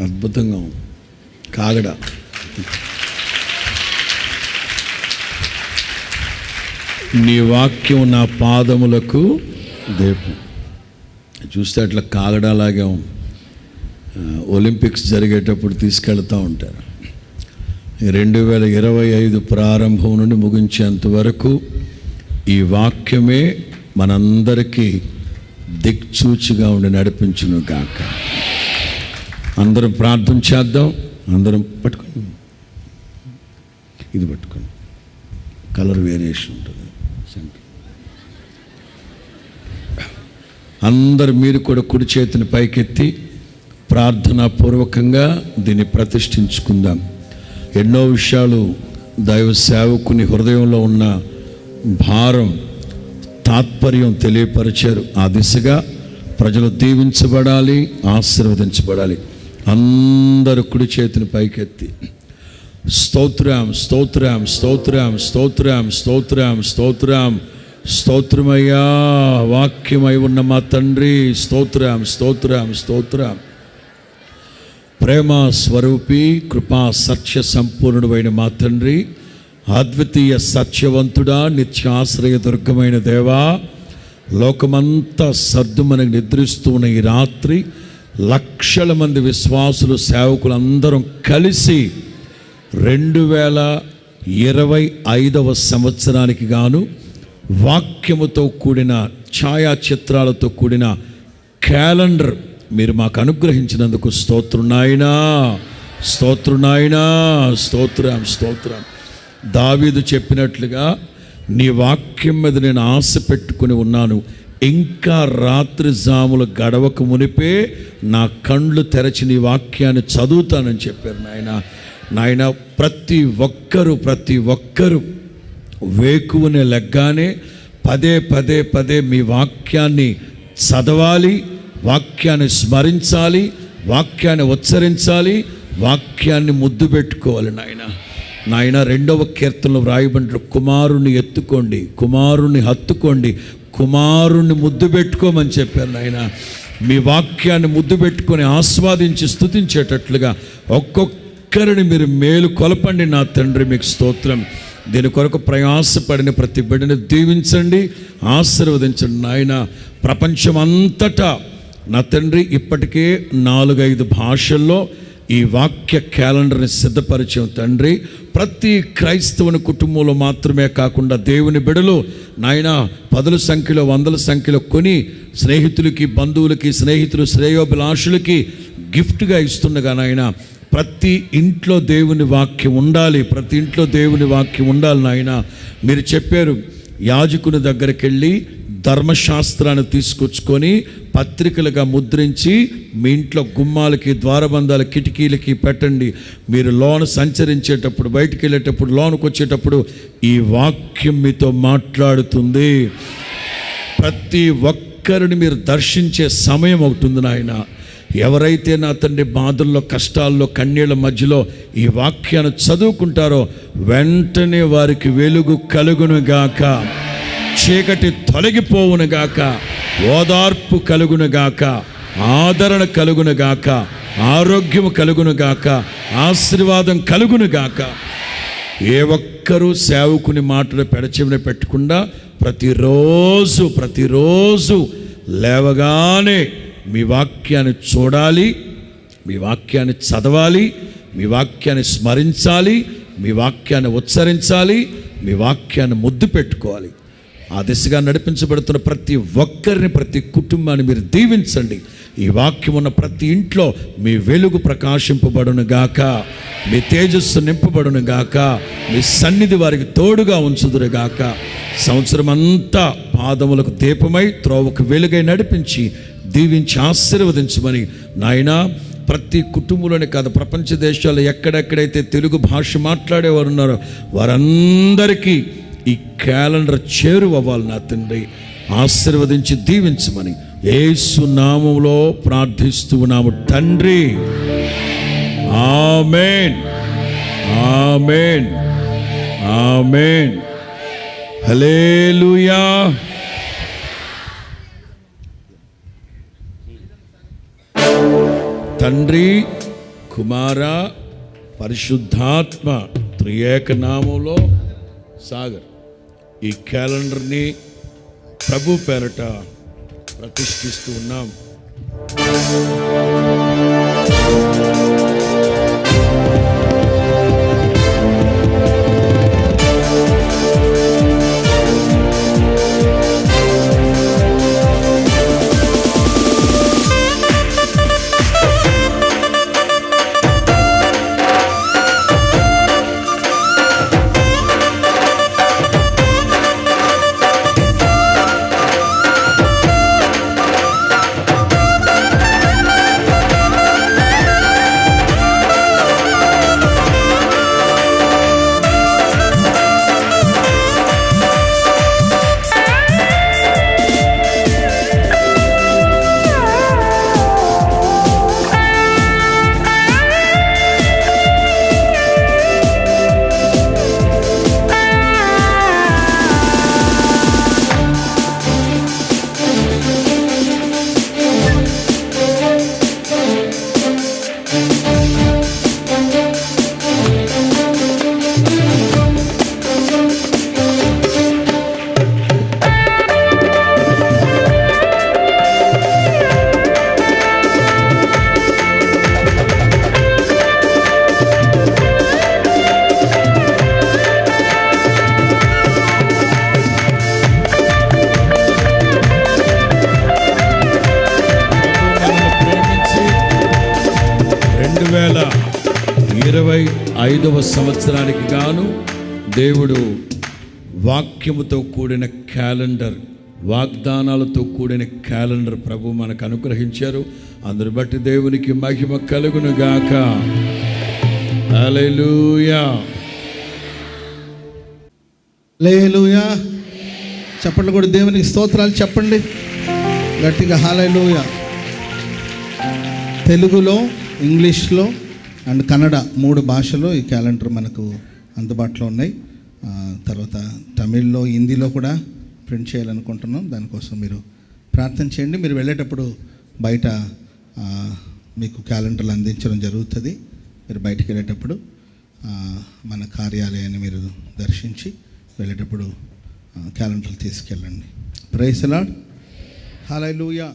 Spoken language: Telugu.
అద్భుతంగా ఉంది. కాగడ. నీ వాక్యం నా పాదములకు దీపం. చూస్తే అట్లా కాగడాలాగే ఉంది. ఒలింపిక్స్ జరిగేటప్పుడు తీసుకెళ్తూ ఉంటారు. రెండు వేల ఇరవై ఐదు ప్రారంభం నుండి ముగించేంత వరకు ఈ వాక్యమే మనందరికీ దిక్చూచిగా ఉండి నడిపించును గాక. అందరం ప్రార్థన చేద్దాం. అందరం పట్టుకోండి. ఇది పట్టుకోండి. కలర్ వేరియేషన్ ఉంటుంది. సెంటర్ అందరు మీరు కూడా కుడి చేతిని పైకెత్తి ప్రార్థనాపూర్వకంగా దీన్ని ప్రతిష్ఠించుకుందాం. ఎన్నో విషయాలు దైవ సేవకుని హృదయంలో ఉన్న భారం తాత్పర్యం తెలియపరిచారు. ఆ దిశగా ప్రజలు దీవించబడాలి ఆశీర్వదించబడాలి. అందరు కుడి చేతిని పైకెత్తి. స్తోత్రం స్తోత్రం స్తోత్రం స్తోత్రం స్తోత్రం స్తోత్రం. స్తోత్రమయ్యా వాక్యమై ఉన్న మా తండ్రి. స్తోత్రం స్తోత్రం స్తోత్రం. ప్రేమ స్వరూపి కృపా సత్య సంపూర్ణుడైన మా తండ్రి. అద్వితీయ సత్యవంతుడా నిత్యాశ్రయ దుర్గమైన దేవా. లోకమంతా సర్దు మనకు నిద్రిస్తూ ఉన్న ఈ రాత్రి లక్షల మంది విశ్వాసులు సేవకులందరం కలిసి రెండు వేల ఇరవై ఐదవ సంవత్సరానికి గాను వాక్యముతో కూడిన ఛాయాచిత్రాలతో కూడిన క్యాలెండర్ మీరు మాకు అనుగ్రహించినందుకు స్తోత్రునాయనా స్తోత్రునాయనా స్తోత్రం స్తోత్రం. దావీదు చెప్పినట్లుగా నీ వాక్యం మీద నేను ఆశ పెట్టుకుని ఉన్నాను. ఇంకా రాత్రి జాములు గడవక మునిపే నా కండ్లు తెరచి నీ వాక్యాన్ని చదువుతానని చెప్పారు నాయన. నాయన ప్రతి ఒక్కరు ప్రతి ఒక్కరు వేకువనే లెగ్గానే పదే పదే పదే మీ వాక్యాన్ని చదవాలి వాక్యాన్ని స్మరించాలి వాక్యాన్ని ఉచ్చరించాలి వాక్యాన్ని ముద్దు పెట్టుకోవాలి నాయన. నాయన రెండవ కీర్తనలో వ్రాయబడిన కుమారుణ్ణి ఎత్తుకోండి కుమారుణ్ణి హత్తుకోండి కుమారుణ్ణి ముద్దు పెట్టుకోమని చెప్పారు నాయన. మీ వాక్యాన్ని ముద్దు పెట్టుకొని ఆస్వాదించి స్థుతించేటట్లుగా ఒక్కొక్కరిని మీరు మేలు కొలపండి నా తండ్రి మీకు స్తోత్రం. దీని కొరకు ప్రయాసపడిన ప్రతి బిడ్డని దీవించండి ఆశీర్వదించండి నాయన. ప్రపంచం అంతటా నా తండ్రి ఇప్పటికే నాలుగైదు భాషల్లో ఈ వాక్య క్యాలెండర్ని సిద్ధపరిచే తండ్రి. ప్రతి క్రైస్తవుని కుటుంబంలో మాత్రమే కాకుండా దేవుని బిడలు నాయన పదుల సంఖ్యలో వందల సంఖ్యలో కొని స్నేహితులకి బంధువులకి స్నేహితులు శ్రేయోభిలాషులకి గిఫ్ట్గా ఇస్తుండగా నాయన ప్రతి ఇంట్లో దేవుని వాక్యం ఉండాలి ప్రతి ఇంట్లో దేవుని వాక్యం ఉండాలి నాయన. మీరు చెప్పారు యాజకుని దగ్గరికి వెళ్ళి ధర్మశాస్త్రాన్ని తీసుకొచ్చుకొని పత్రికలుగా ముద్రించి మీ ఇంట్లో గుమ్మాలకి ద్వారబంధాల కిటికీలకి పెట్టండి. మీరు లోను సంచరించేటప్పుడు బయటికి వెళ్ళేటప్పుడు లోనుకు వచ్చేటప్పుడు ఈ వాక్యం మీతో మాట్లాడుతుంది. ప్రతి ఒక్కరిని మీరు దర్శించే సమయం అవుతుంది నాయన. ఎవరైతే నా తండ్రి బాధల్లో కష్టాల్లో కన్నీళ్ళ మధ్యలో ఈ వాక్యాన్ని చదువుకుంటారో వెంటనే వారికి వెలుగు కలుగునుగాక. గాక చీకటి తొలగిపోవును గాక. ఓదార్పు కలుగును గాక. ఆదరణ కలుగును గాక. ఆరోగ్యము కలుగును గాక. ఆశీర్వాదం కలుగును గాక. ఏ ఒక్కరూ సేవకుని మాటలు పెడచెవిన పెట్టకుండా ప్రతిరోజు ప్రతిరోజు లేవగానే మీ వాక్యాన్ని చూడాలి మీ వాక్యాన్ని చదవాలి మీ వాక్యాన్ని స్మరించాలి మీ వాక్యాన్ని ఉచ్చరించాలి మీ వాక్యాన్ని ముద్దు పెట్టుకోవాలి. ఆ దిశగా నడిపించబడుతున్న ప్రతి ఒక్కరిని ప్రతి కుటుంబాన్ని మీరు దీవించండి. ఈ వాక్యం ఉన్న ప్రతి ఇంట్లో మీ వెలుగు ప్రకాశింపబడును గాక. మీ తేజస్సు నింపబడును గాక. మీ సన్నిధి వారికి తోడుగా ఉంచుదురు గాక. సంవత్సరం అంతా పాదములకు దీపమై త్రోవకు వెలుగై నడిపించి దీవించి ఆశీర్వదించమని నాయనా ప్రతి కుటుంబంలోనే కాదు ప్రపంచ దేశాల్లో ఎక్కడెక్కడైతే తెలుగు భాష మాట్లాడేవారు ఉన్నారో వారందరికీ ఈ క్యాలెండర్ చేరువవ్వాలి నా తండ్రి. ఆశీర్వదించి దీవించమని ఏసు నామంలో ప్రార్థిస్తూ ఉన్నాము. తండ్రి. ఆమెన్. ఆమెన్. ఆమెన్. హలేలుయా తండ్రి కుమార పరిశుద్ధాత్మ త్రియేక నామంలో సాగర్. ఈ క్యాలెండర్ని ప్రభు పేరట ప్రతిష్ఠిస్తూ ఉన్నాం. ఇరవై ఐదవ సంవత్సరానికి గాను దేవుడు వాక్యముతో కూడిన క్యాలెండర్ వాగ్దానాలతో కూడిన క్యాలెండర్ ప్రభు మనకు అనుగ్రహించారు. అందుని బట్టి దేవునికి మహిమ కలుగును గాక. హల్లెలూయా. లేలుయా చెప్పండి కూడా దేవునికి స్తోత్రాలు చెప్పండి. గట్టిగా హాలూయ తెలుగులో ఇంగ్లీష్లో అండ్ కన్నడ మూడు భాషలో ఈ క్యాలెండర్ మనకు అందుబాటులో ఉన్నాయి. తర్వాత తమిళ్ళో హిందీలో కూడా ప్రింట్ చేయాలనుకుంటున్నాం. దానికోసం మీరు ప్రార్థన చేయండి. మీరు వెళ్ళేటప్పుడు బయట మీకు క్యాలెండర్లు అందించడం జరుగుతుంది. మీరు బయటికి వెళ్ళేటప్పుడు మన కార్యాలయాన్ని మీరు దర్శించి వెళ్ళేటప్పుడు క్యాలెండర్లు తీసుకెళ్ళండి. ప్రైస్ లాడ్ హలలుయా